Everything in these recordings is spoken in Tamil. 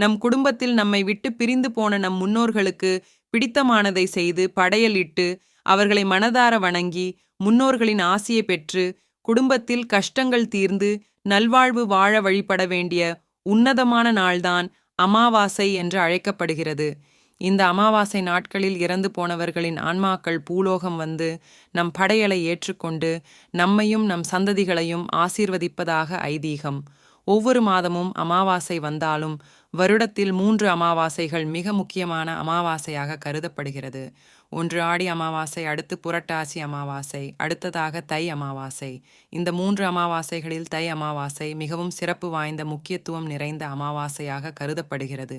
நம் குடும்பத்தில் நம்மை விட்டு பிரிந்து போன நம் முன்னோர்களுக்கு பிடித்தமானதை செய்து படையலிட்டு அவர்களை மனதார வணங்கி முன்னோர்களின் ஆசியை பெற்று குடும்பத்தில் கஷ்டங்கள் தீர்ந்து நல்வாழ்வு வாழ வழிபட வேண்டிய உன்னதமான நாள்தான் அமாவாசை என்று அழைக்கப்படுகிறது. இந்த அமாவாசை நாட்களில் இறந்து போனவர்களின் ஆன்மாக்கள் பூலோகம் வந்து நம் படையலை ஏற்றுக்கொண்டு நம்மையும் நம் சந்ததிகளையும் ஆசீர்வதிப்பதாக ஐதீகம். ஒவ்வொரு மாதமும் அமாவாசை வந்தாலும் வருடத்தில் மூன்று அமாவாசைகள் மிக முக்கியமான அமாவாசையாக கருதப்படுகிறது. ஒன்று ஆடி அமாவாசை அடுத்து புரட்டாசி அமாவாசை அடுத்ததாக தை அமாவாசை. இந்த மூன்று அமாவாசைகளில் தை அமாவாசை மிகவும் சிறப்பு வாய்ந்த முக்கியத்துவம் நிறைந்த அமாவாசையாக கருதப்படுகிறது.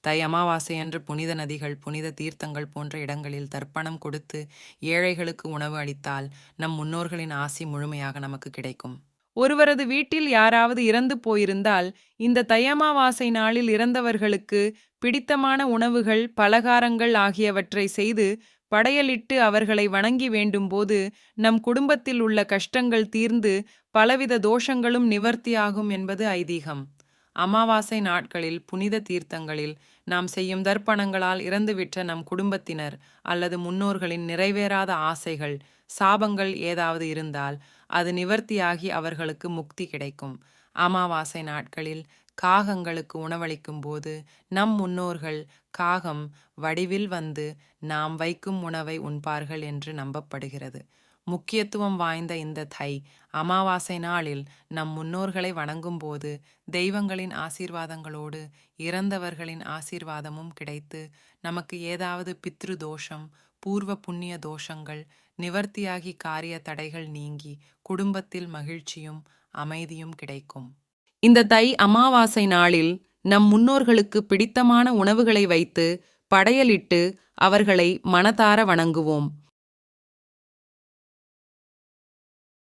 தை அமாவாசையன்று புனித நதிகள் புனித தீர்த்தங்கள் போன்ற இடங்களில் தர்ப்பணம் கொடுத்து ஏழைகளுக்கு உணவு அளித்தால் நம் முன்னோர்களின் ஆசி முழுமையாக நமக்கு கிடைக்கும். ஒருவரது வீட்டில் யாராவது இறந்து போயிருந்தால் இந்த தயமாவாசை நாளில் இறந்தவர்களுக்கு பிடித்தமான உணவுகள் பலகாரங்கள் ஆகியவற்றை செய்து படையலிட்டு அவர்களை வணங்கி வேண்டும்போது நம் குடும்பத்தில் உள்ள கஷ்டங்கள் தீர்ந்து பலவித தோஷங்களும் நிவர்த்தியாகும் என்பது ஐதீகம். அமாவாசை நாட்களில் புனித தீர்த்தங்களில் நாம் செய்யும் தர்ப்பணங்களால் இறந்துவிட்ட நம் குடும்பத்தினர் அல்லது முன்னோர்களின் நிறைவேறாத ஆசைகள் சாபங்கள் ஏதாவது இருந்தால் அது நிவர்த்தியாகி அவர்களுக்கு முக்தி கிடைக்கும். அமாவாசை நாட்களில் காகங்களுக்கு உணவளிக்கும் போது நம் முன்னோர்கள் காகம் வடிவில் வந்து நாம் வைக்கும் உணவை உண்பார்கள் என்று நம்பப்படுகிறது. முக்கியத்துவம் வாய்ந்த இந்த தை அமாவாசை நாளில் நம் முன்னோர்களை வணங்கும் போது தெய்வங்களின் ஆசீர்வாதங்களோடு இறந்தவர்களின் ஆசீர்வாதமும் கிடைத்து நமக்கு ஏதாவது பித்ரு தோஷம் பூர்வ புண்ணிய தோஷங்கள் நிவர்த்தியாகி காரிய தடைகள் நீங்கி குடும்பத்தில் மகிழ்ச்சியும் அமைதியும் கிடைக்கும். இந்த தை அமாவாசை நாளில் நம் முன்னோர்களுக்கு பிடித்தமான உணவுகளை வைத்து படையலிட்டு அவர்களை மனதார வணங்குவோம்.